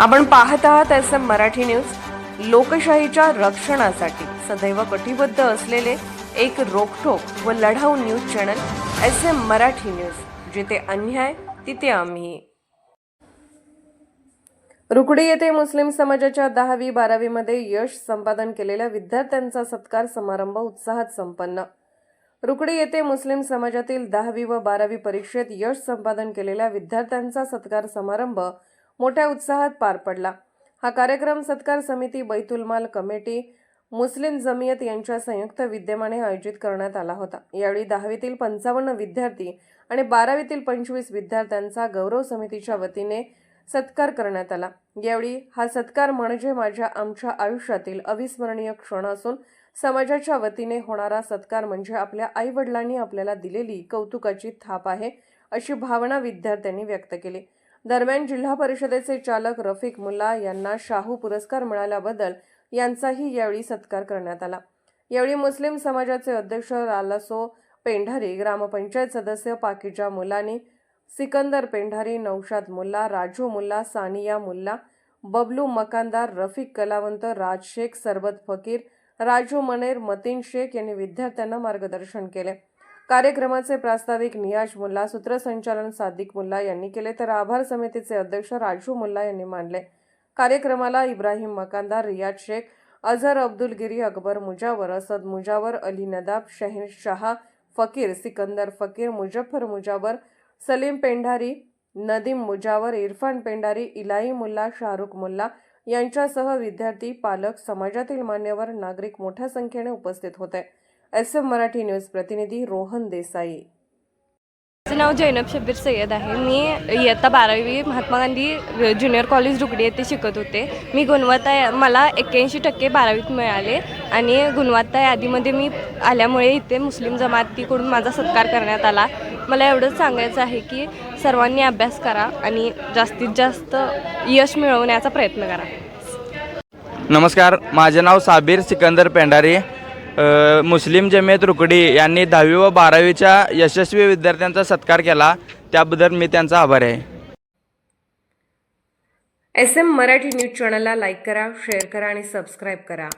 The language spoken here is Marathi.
आपण पाहत आहात एस एम मराठी न्यूज. लोकशाहीच्या रक्षणासाठी सदैव कटिबद्ध असलेले एक रोखोक व लढाऊ news channel S M Marathi news. जिथे अन्याय तिथे आम्ही. रुकडी येथे मुस्लिम समाजाच्या दहावी बारावीमध्ये यश संपादन केलेल्या विद्यार्थ्यांचा सत्कार समारंभ उत्साहात संपन्न. रुकडी येथे मुस्लिम समाजातील दहावी व बारावी परीक्षेत यश संपादन केलेल्या विद्यार्थ्यांचा सत्कार समारंभ मोठ्या उत्साहात पार पडला. हा कार्यक्रम सत्कार समिती बैतुलमाल कमिटी मुस्लिम जमियत यांच्या संयुक्त विद्यमाने आयोजित करण्यात आला होता. यावेळी दहावीतील पंचावन्न विद्यार्थी आणि बारावीतील पंचवीस विद्यार्थ्यांचा गौरव समितीच्या वतीने सत्कार करण्यात आला. यावेळी हा सत्कार म्हणजे माझ्या आमच्या आयुष्यातील अविस्मरणीय क्षण असून समाजाच्या वतीने होणारा सत्कार म्हणजे आपल्या आईवडिलांनी आपल्याला दिलेली कौतुकाची थाप आहे अशी भावना विद्यार्थ्यांनी व्यक्त केली. दरम्यान जिल्हा परिषदेचे चालक रफिक मुल्ला यांना शाहू पुरस्कार मिळाल्याबद्दल यांचाही यावेळी सत्कार करण्यात आला. यावेळी मुस्लिम समाजाचे अध्यक्ष लालासो पेंढारी ग्रामपंचायत सदस्य पाकिजा मुलानी सिकंदर पेंढारी नौशाद मुल्ला राजू मुल्ला सानिया मुल्ला बबलू मकानदार रफिक कलावंत राज शेख सरबत फकीर राजू मनेर मतीन शेख यांनी विद्यार्थ्यांना मार्गदर्शन केले. कार्यक्रमाचे प्रास्ताविक नियाज मुल्ला सूत्रसंचालन सादिक मुल्ला यांनी केले तर आभार समितीचे अध्यक्ष राजू मुल्ला यांनी मांडले कार्यक्रमाला इब्राहिम मकानदार रियाज शेख अझहर अब्दुल गिरी अकबर मुजावर असद मुजावर अली नदाब शहीन शहा फकीर सिकंदर फकीर मुजफ्फर मुजावर सलीम पेंढारी नदीम मुजावर इरफान पेंढारी इलाई मुल्ला शाहरुख मुल्ला यांच्यासह विद्यार्थी पालक समाजातील मान्यवर नागरिक मोठ्या संख्येने उपस्थित होते. एस एम मराठी न्यूज प्रतिनिधी रोहन देसाई. माझं नाव जैनब शब्बीर सय्यद आहे. मी इयत्ता बारावी महात्मा गांधी ज्युनियर कॉलेज रुकडी येथे शिकत होते. मी गुणवत्ता या- मला एक्क्याऐंशी टक्के बारावीत मिळाले आणि गुणवत्ता यादीमध्ये मी आल्यामुळे इथे मुस्लिम जमातीकडून माझा सत्कार करण्यात आला. मला एवढंच सांगायचं आहे की सर्वांनी अभ्यास करा आणि जास्तीत जास्त यश मिळवण्याचा प्रयत्न करा. नमस्कार. माझे नाव साबीर सिकंदर पेंढारी. मुस्लिम जमेत रुकडी यांनी दहावी व बारावीच्या यशस्वी विद्यार्थ्यांचा सत्कार केला. त्याबद्दल मी त्यांचा आभार आहे. एस एम मराठी न्यूज चॅनलला लाईक करा शेअर करा आणि सबस्क्राईब करा.